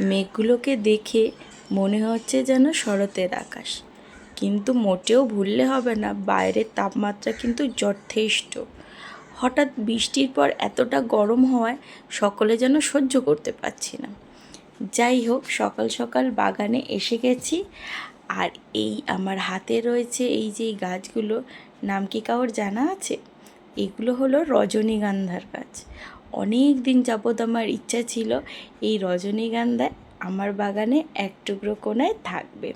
মেঘগুলোকে দেখে মনে হচ্ছে যেন শরতের আকাশ। কিন্তু মোটেও ভুললে হবে না, বাইরের তাপমাত্রা কিন্তু যথেষ্ট। হঠাৎ বৃষ্টির পর এতটা গরম হওয়ায় সকলে যেন সহ্য করতে পারছি না। যাই হোক, সকাল সকাল বাগানে এসে গেছি। আর এই আমার হাতে রয়েছে এই যে গাছগুলো, নাম কি কাউর জানা আছে? এগুলো হলো রজনীগন্ধার গাছ। অনেক দিন যাবৎ আমার ইচ্ছা ছিল এই রজনীগন্ধা আমার বাগানে এক টুকরো কোনায় থাকবে।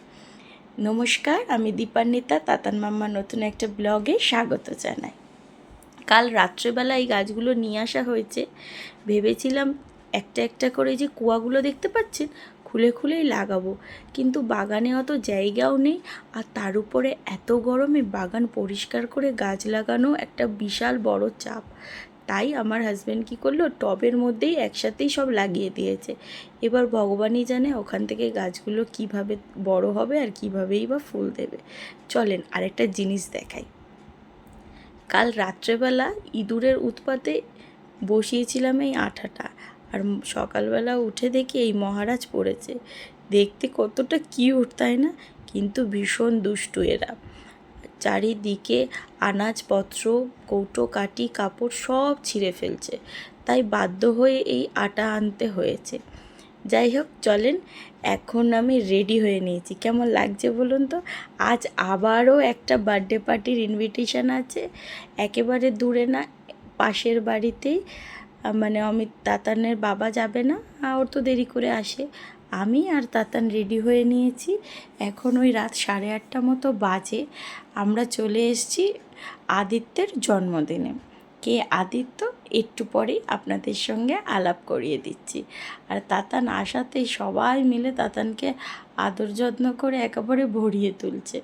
নমস্কার, আমি দীপান্বিতা, তাতান মাম্মা নতুন একটা ব্লগে স্বাগত জানাই। কাল রাত্রেবেলা এই গাছগুলো নিয়ে আসা হয়েছে। ভেবেছিলাম একটা একটা করে যে কুয়াগুলো দেখতে পাচ্ছেন, খুলে খুলেই লাগাবো। কিন্তু বাগানে অত জায়গাও নেই আর তার উপরে এত গরমে বাগান পরিষ্কার করে গাছ লাগানো একটা বিশাল বড় চাপ। তাই আমার হাজব্যান্ড কী করল? টবের মধ্যেই একসাথেই সব লাগিয়ে দিয়েছে। এবার ভগবানই জানে ওখান থেকে গাছগুলো কীভাবে বড় হবে আর কিভাবেই বা ফুল দেবে। চলেন আরেকটা জিনিস দেখাই। কাল রাত্রেবেলা ইঁদুরের উৎপাতে বসিয়েছিলাম এই আঠাটা আর সকালবেলা উঠে দেখি এই মহারাজ পড়েছে। দেখতে কতটা কিউট তাই না? কিন্তু ভীষণ দুষ্টু এরা। চারিদিকে আনাজপত্র কৌটো কাটি কাপড় সব ছিঁড়ে ফেলছে। তাই বাধ্য হয়ে এই আটা আনতে হয়েছে। যাই হোক, চলেন, এখন আমি রেডি হয়ে নিয়েছি। কেমন লাগছে বলুন তো? আজ আবারও একটা বার্থডে পার্টির ইনভিটেশন আছে। একেবারে দূরে না, পাশের বাড়িতেই। মানে অমিত, তাতানের বাবা যাবে না ওর তো দেরি করে আসে। আমি আর তাতান রেডি হয়ে নিয়েছি। এখন ওই রাত সাড়ে আটটা মতো বাজে। আমরা চলে এসেছি আদিত্যের জন্মদিনে। কে আদিত্য? একটু পরেই আপনাদের সঙ্গে আলাপ করিয়ে দিচ্ছি। আর তাতান আসাতেই সবাই মিলে তাতানকে আদর যত্ন করে একেবারে ভরিয়ে তুলছে।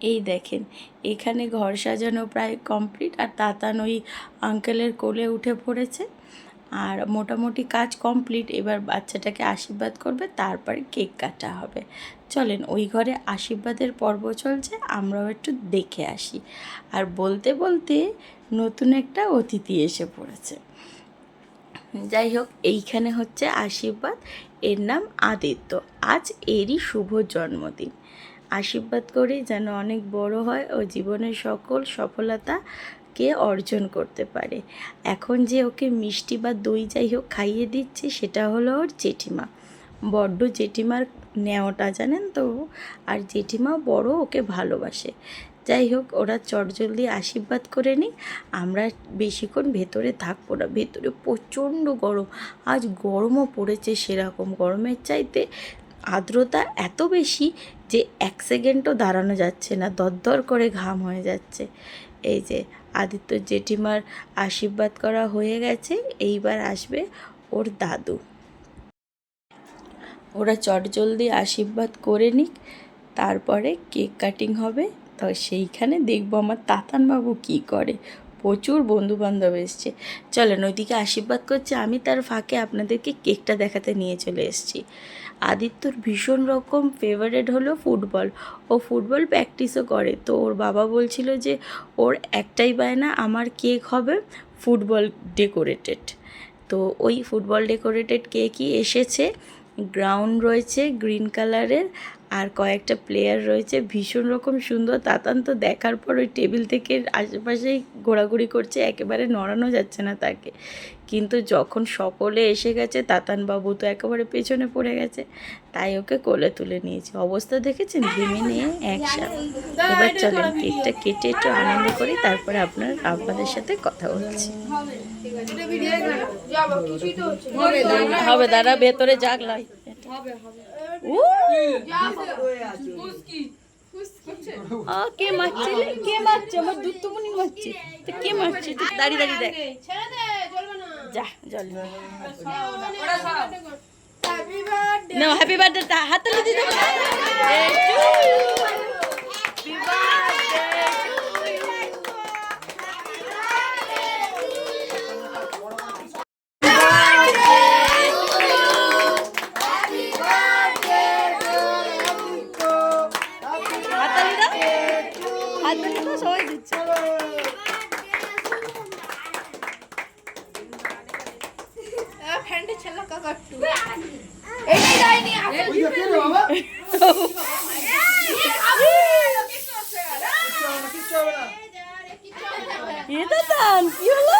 এই দেখেন, এখানে ঘর সাজানো প্রায় কমপ্লিট আর তাতান ওই আঙ্কেলের কোলে উঠে পড়েছে। আর মোটামুটি কাজ কমপ্লিট, এবার বাচ্চাটাকে আশীর্বাদ করবে, তারপরে কেক কাটা হবে। চলেন, ওই ঘরে আশীর্বাদের পর্ব চলছে, আমরাও একটু দেখে আসি। আর বলতে বলতে নতুন একটা অতিথি এসে পড়েছে। যাই হোক, এইখানে হচ্ছে আশীর্বাদ, এর নাম আদিত্য। আজ এরই শুভ জন্মদিন। আশীর্বাদ করি যেন অনেক বড় হয় ও জীবনের সকল সফলতাকে অর্জন করতে পারে। এখন যে ওকে মিষ্টি বা দই যাই হোক খাইয়ে দিচ্ছে সেটা হলো ওর জেঠিমা। বড্ড জেঠিমার নেওয়াটা জানেন তো? আর জেঠিমা বড়, ওকে ভালোবাসে। যাই হোক, ওরা চটজলদি আশীর্বাদ করে নিক। আমরা বেশিক্ষণ ভেতরে থাকব না। ভেতরে প্রচণ্ড গরম। আজ গরমও পড়েছে সেরকম। গরমের চাইতে আর্দ্রতা এত বেশি যে এক সেকেন্ডও দাঁড়ানো যাচ্ছে না, দরদর করে ঘাম হয়ে যাচ্ছে। এই যে আদিত্য জেঠিমার আশীর্বাদ করা হয়ে গেছে, এইবার আসবে ওর দাদু। ওরা চটজলদি আশীর্বাদ করে নিক, তারপরে কেক কাটিং হবে, তো সেইখানে দেখব আমার তাতানবাবু কী করে। প্রচুর বন্ধু বান্ধব এসছে। চলেন ওইদিকে আশীর্বাদ করছে, আমি তার ফাঁকে আপনাদেরকে কেকটা দেখাতে নিয়ে চলে এসেছি। আদিত্যর ভীষণ রকম ফেভারেট হলো ফুটবল। ও ফুটবল প্র্যাকটিসও করে। তো ওর বাবা বলছিল যে, ওর একটাই বায়না, আমার কেক হবে ফুটবল ডেকোরেটেড তো ওই ফুটবল ডেকোরেটেড কেকই এসেছে। গ্রাউন্ড রয়েছে গ্রিন কালারের আর কয়েকটা প্লেয়ার রয়েছে ভীষণ রকম সুন্দর। তাতান তো দেখার পর ওই টেবিল থেকে আশেপাশেই ঘোরাঘুরি করছে একেবারে নড়ানো যাচ্ছে না তাকে। কিন্তু যখন সকলে এসে গেছে তাতান বাবু তো একেবারে পেছনে পড়ে গেছে তাই ওকে কোলে তুলে নিয়েছে। অবস্থা দেখেছেন? ঘিমে নিয়ে একসাথে। এবার চলেন কেকটা কেটে একটু আনন্দ করি তারপরে আপনার আপনাদের সাথে কথা বলছি। হবে দাঁড়া ভেতরে উ আ, কে মারছে? রে? কে মারছে? আমার দুধ তো মনে মারছে। তো কে মারছে? তুই দাঁড়িয়ে দাঁড়িয়ে দেখ। যা জল না হ্যাপি বার্থডে হাত দিতে এ দাদান কি? হলো?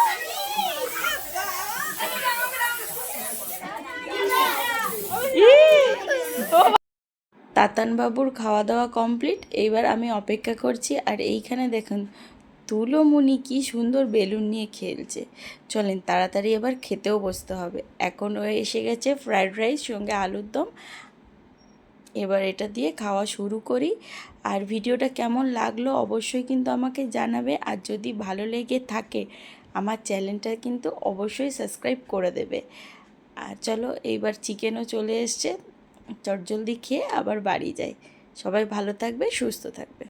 তাতান খাওয়া দাওয়া কমপ্লিট এইবার আমি অপেক্ষা করছি আর এইখানে দেখুন তুলোমণি কি সুন্দর বেলুন নিয়ে খেলছে। চলেন তাড়াতাড়ি এবার খেতেও বসতে হবে। এখন ও এসে গেছে ফ্রায়েড রাইস, সঙ্গে আলুর দম। এবার এটা দিয়ে খাওয়া শুরু করি। আর ভিডিওটা কেমন লাগল অবশ্যই কিন্তু আমাকে জানাবে। আর যদি ভালো লেগে থাকে, আমার চ্যানেলটা কিন্তু অবশ্যই সাবস্ক্রাইব করে দেবে। আর চলো, এইবার চিকেনও চলে এসছে। চটজলদি খেয়ে আবার বাড়ি যাই। সবাই ভালো থাকবে, সুস্থ থাকবে।